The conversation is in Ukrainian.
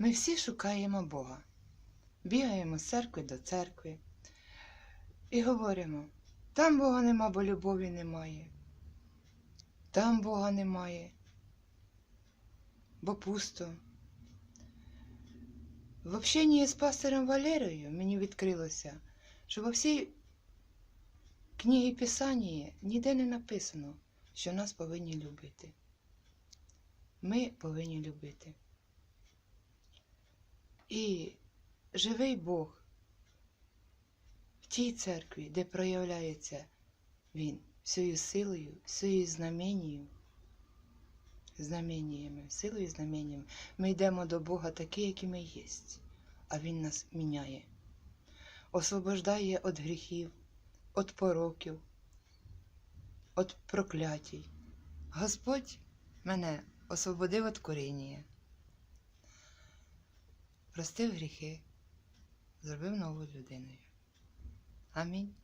Ми всі шукаємо Бога, бігаємо з церкви до церкви і говоримо: там Бога нема, бо любові немає. Там Бога немає, бо пусто. В общенні з пастором Валерією мені відкрилося, що во всій книгі Писання ніде не написано, що нас повинні любити. Ми повинні любити. І живий Бог в тій церкві, де проявляється Він всією силою, всією знаменією, знаменіями, силою і ми йдемо до Бога такі, які ми є, а Він нас міняє, освобождає від гріхів, від пороків, від проклятій. Господь мене освободив від коріння, простив гріхи, зробив новою людиною. Амінь.